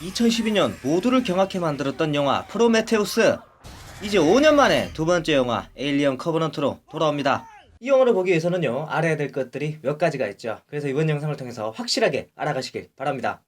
2012년 모두를 경악해 만들었던 영화 프로메테우스. 이제 5년 만에 두 번째 영화 에일리언 커버넌트로 돌아옵니다. 이 영화를 보기 위해서는요 알아야 될 것들이 몇 가지가 있죠. 그래서 이번 영상을 통해서 확실하게 알아가시길 바랍니다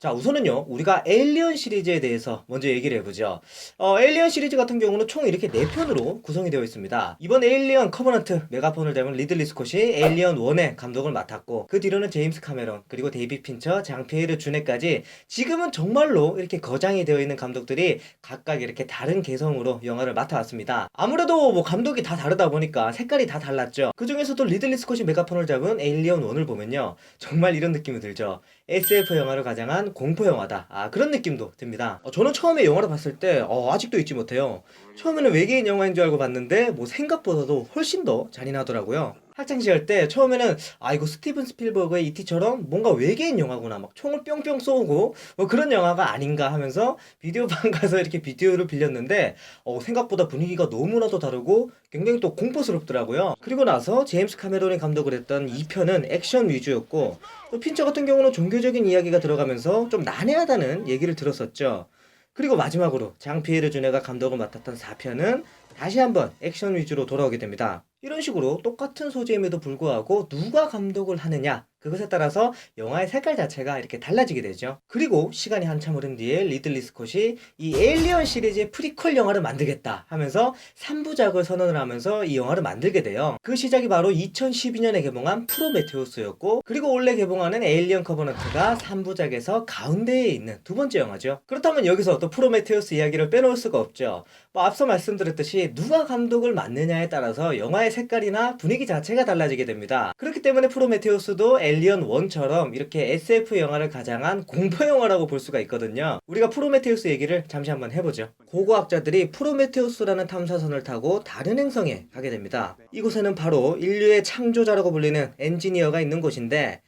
자 우선은요 우리가 에일리언 시리즈에 대해서 먼저 얘기를 해보죠. 어, 에일리언 시리즈 같은 경우는 총 이렇게 4편으로 구성이 되어 있습니다. 이번 에일리언 커버넌트 메가폰을 잡은 리들리 스콧이 에일리언 1의 감독을 맡았고 그 뒤로는 제임스 카메론 그리고 데이비 핀처 장피에르 주네까지 지금은 정말로 이렇게 거장이 되어 있는 감독들이 각각 이렇게 다른 개성으로 영화를 맡아왔습니다. 아무래도 뭐 감독이 다 다르다 보니까 색깔이 다 달랐죠. 그 중에서도 리들리 스콧이 메가폰을 잡은 에일리언 1을 보면요 정말 이런 느낌이 들죠. SF 영화를 가장한 공포 영화다. 아, 그런 느낌도 듭니다. 어, 저는 처음에 영화를 봤을 때, 어, 아직도 잊지 못해요. 처음에는 외계인 영화인 줄 알고 봤는데, 뭐 생각보다도 훨씬 더 잔인하더라고요. 학창 시절 때 처음에는 아 이거 스티븐 스필버그의 이티처럼 뭔가 외계인 영화구나 막 총을 뿅뿅 쏘고 뭐 그런 영화가 아닌가 하면서 비디오방 가서 이렇게 비디오를 빌렸는데 어, 생각보다 분위기가 너무나도 다르고 굉장히 또 공포스럽더라고요. 그리고 나서 제임스 카메론이 감독을 했던 2편은 액션 위주였고 또 핀처 같은 경우는 종교적인 이야기가 들어가면서 좀 난해하다는 얘기를 들었었죠. 그리고 마지막으로 장피에르 주네가 감독을 맡았던 4편은 다시 한번 액션 위주로 돌아오게 됩니다. 이런 식으로 똑같은 소재임에도 불구하고 누가 감독을 하느냐 그것에 따라서 영화의 색깔 자체가 이렇게 달라지게 되죠. 그리고 시간이 한참 흐른 뒤에 리들리 스콧이 이 에일리언 시리즈의 프리퀄 영화를 만들겠다 하면서 3부작을 선언을 하면서 이 영화를 만들게 돼요. 그 시작이 바로 2012년에 개봉한 프로메테우스였고 그리고 올해 개봉하는 에일리언 커버넌트가 3부작에서 가운데에 있는 두 번째 영화죠. 그렇다면 여기서 또 프로메테우스 이야기를 빼놓을 수가 없죠. 뭐 앞서 말씀드렸듯이 누가 감독을 맡느냐에 따라서 영화의 색깔이나 분위기 자체가 달라지게 됩니다. 그렇기 때문에 프로메테우스도 엘리언 1처럼 이렇게 SF 영화를 가장한 공포 영화라고 볼 수가 있거든요. 우리가 프로메테우스 얘기를 잠시 한번 해보죠. 고고학자들이 프로메테우스라는 탐사선을 타고 다른 행성에 가게 됩니다. 이곳에는 바로 인류의 창조자라고 불리는 엔지니어가 있는 곳인데.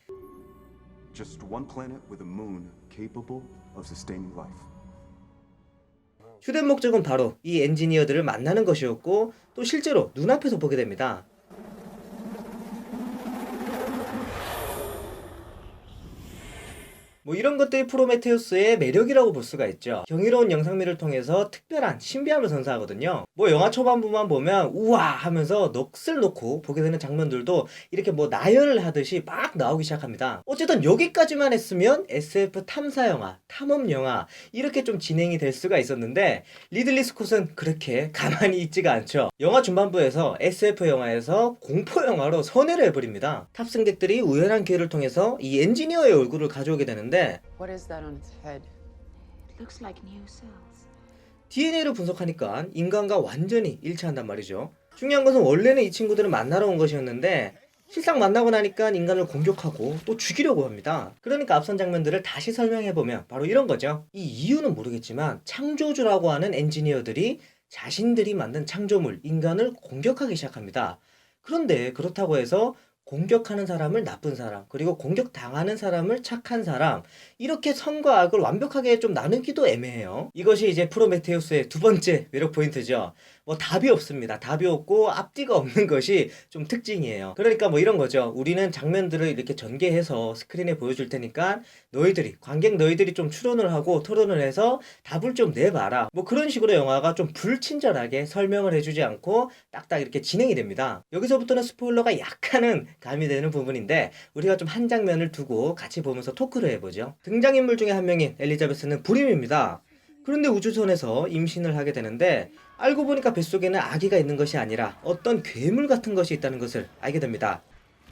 휴대 목적은 바로 이 엔지니어들을 만나는 것이었고 또 실제로 눈앞에서 보게 됩니다. 뭐 이런 것들이 프로메테우스의 매력이라고 볼 수가 있죠. 경이로운 영상미를 통해서 특별한 신비함을 선사하거든요. 뭐 영화 초반부만 보면 우와 하면서 넋을 놓고 보게 되는 장면들도 이렇게 뭐 나열을 하듯이 막 나오기 시작합니다. 어쨌든 여기까지만 했으면 SF 탐사 영화, 탐험 영화 이렇게 좀 진행이 될 수가 있었는데 리들리 스콧은 그렇게 가만히 있지가 않죠. 영화 중반부에서 SF 영화에서 공포 영화로 선회를 해버립니다. 탑승객들이 우연한 기회를 통해서 이 엔지니어의 얼굴을 가져오게 되는데 What is that on its head? It looks like new cells. DNA를 분석하니까 인간과 완전히 일치한단 말이죠. 중요한 것은 원래는 이 친구들을 만나러 온 것이었는데 실상 만나고 나니까 인간을 공격하고 또 죽이려고 합니다. 그러니까 앞선 장면들을 다시 설명해보면 바로 이런 거죠. 이 이유는 모르겠지만 창조주라고 하는 엔지니어들이 자신들이 만든 창조물, 인간을 공격하기 시작합니다. 그런데 그렇다고 해서 공격하는 사람을 나쁜 사람, 그리고 공격당하는 사람을 착한 사람, 이렇게 선과 악을 완벽하게 좀 나누기도 애매해요. 이것이 이제 프로메테우스의 두 번째 매력 포인트죠. 뭐 답이 없습니다. 답이 없고 앞뒤가 없는 것이 좀 특징이에요. 그러니까 뭐 이런 거죠. 우리는 장면들을 이렇게 전개해서 스크린에 보여줄 테니까 너희들이 관객 너희들이 좀 추론을 하고 토론을 해서 답을 좀 내봐라. 뭐 그런 식으로 영화가 좀 불친절하게 설명을 해주지 않고 딱딱 이렇게 진행이 됩니다. 여기서부터는 스포일러가 약간은 가미되는 부분인데 우리가 좀 한 장면을 두고 같이 보면서 토크를 해보죠. 등장인물 중에 한 명인 엘리자베스는 불임입니다. 그런데 우주선에서 임신을 하게 되는데 알고 보니까 뱃속에는 아기가 있는 것이 아니라 어떤 괴물 같은 것이 있다는 것을 알게 됩니다.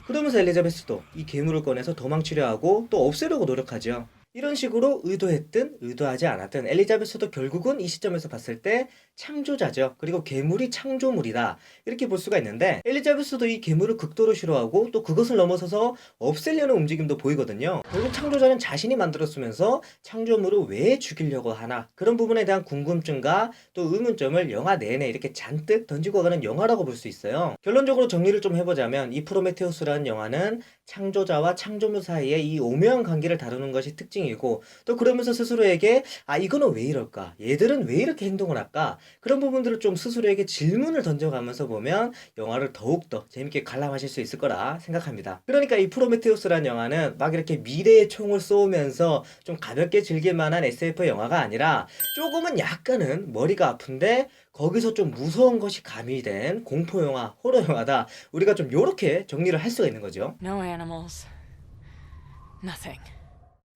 그러면서 엘리자베스도 이 괴물을 꺼내서 도망치려 하고 또 없애려고 노력하죠. 이런 식으로 의도했든 의도하지 않았든 엘리자베스도 결국은 이 시점에서 봤을 때 창조자죠. 그리고 괴물이 창조물이다. 이렇게 볼 수가 있는데 엘리자베스도 이 괴물을 극도로 싫어하고 또 그것을 넘어서서 없애려는 움직임도 보이거든요. 결국 창조자는 자신이 만들었으면서 창조물을 왜 죽이려고 하나 그런 부분에 대한 궁금증과 또 의문점을 영화 내내 이렇게 잔뜩 던지고 가는 영화라고 볼 수 있어요. 결론적으로 정리를 좀 해보자면 이 프로메테우스라는 영화는 창조자와 창조물 사이의 이 오묘한 관계를 다루는 것이 특징 특징이고 또 그러면서 스스로에게 아 이거는 왜 이럴까 얘들은 왜 이렇게 행동을 할까 그런 부분들을 좀 스스로에게 질문을 던져가면서 보면 영화를 더욱더 재밌게 관람하실 수 있을 거라 생각합니다 그러니까 이 프로메테우스라는 영화는 막 이렇게 미래의 총을 쏘면서 좀 가볍게 즐길 만한 SF 영화가 아니라 조금은 약간은 머리가 아픈데 거기서 좀 무서운 것이 가미된 공포 영화, 호러 영화다. 우리가 좀 요렇게 정리를 할 수가 있는 거죠. No animals. Nothing.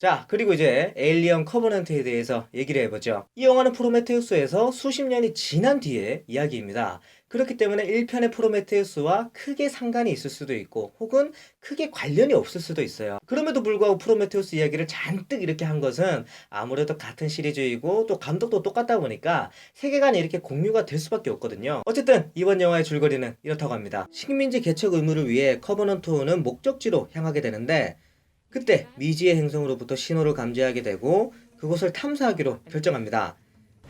자, 그리고 이제 에일리언 커버넌트에 대해서 얘기를 해보죠. 이 영화는 프로메테우스에서 수십 년이 지난 뒤의 이야기입니다. 그렇기 때문에 1편의 프로메테우스와 크게 상관이 있을 수도 있고, 혹은 크게 관련이 없을 수도 있어요. 그럼에도 불구하고 프로메테우스 이야기를 잔뜩 이렇게 한 것은 아무래도 같은 시리즈이고, 또 감독도 똑같다 보니까 세계관이 이렇게 공유가 될 수밖에 없거든요. 어쨌든 이번 영화의 줄거리는 이렇다고 합니다. 식민지 개척 의무를 위해 커버넌트호는 목적지로 향하게 되는데, 그때 미지의 행성으로부터 신호를 감지하게 되고 그곳을 탐사하기로 결정합니다.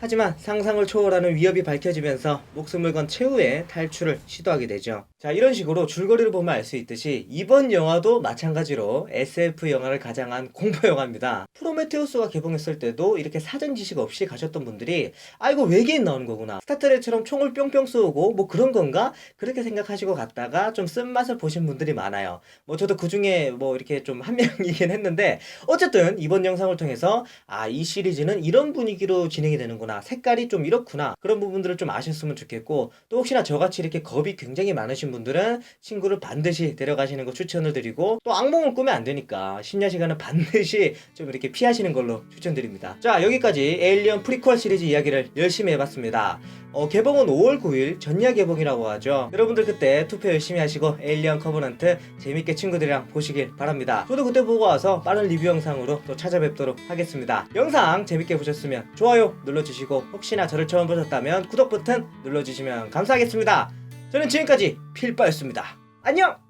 하지만 상상을 초월하는 위협이 밝혀지면서 목숨을 건 최후의 탈출을 시도하게 되죠. 자, 이런 식으로 줄거리를 보면 알 수 있듯이 이번 영화도 마찬가지로 SF 영화를 가장한 공포 영화입니다. 프로메테우스가 개봉했을 때도 이렇게 사전 지식 없이 가셨던 분들이 아 이거 외계인 나오는 거구나. 스타트rek처럼 총을 뿅뿅 쏘고 뭐 그런 건가? 그렇게 생각하시고 갔다가 좀 쓴맛을 보신 분들이 많아요. 뭐 저도 그 중에 뭐 이렇게 좀 한 명이긴 했는데 어쨌든 이번 영상을 통해서 아 이 시리즈는 이런 분위기로 진행이 되는 구나 색깔이 좀 이렇구나 그런 부분들을 좀 아셨으면 좋겠고 또 혹시나 저같이 이렇게 겁이 굉장히 많으신 분들은 친구를 반드시 데려가시는 거 추천을 드리고 또 악몽을 꾸면 안 되니까 심야 시간은 반드시 좀 이렇게 피하시는 걸로 추천드립니다. 자 여기까지 에일리언 프리퀄 시리즈 이야기를 열심히 해봤습니다 어, 개봉은 5월 9일 전야 개봉이라고 하죠. 여러분들 그때 투표 열심히 하시고 에일리언 커버넌트 재밌게 친구들이랑 보시길 바랍니다. 저도 그때 보고 와서 빠른 리뷰 영상으로 또 찾아뵙도록 하겠습니다. 영상 재밌게 보셨으면 좋아요 눌러주시고 혹시나 저를 처음 보셨다면 구독 버튼 눌러주시면 감사하겠습니다. 저는 지금까지 필바였습니다. 안녕!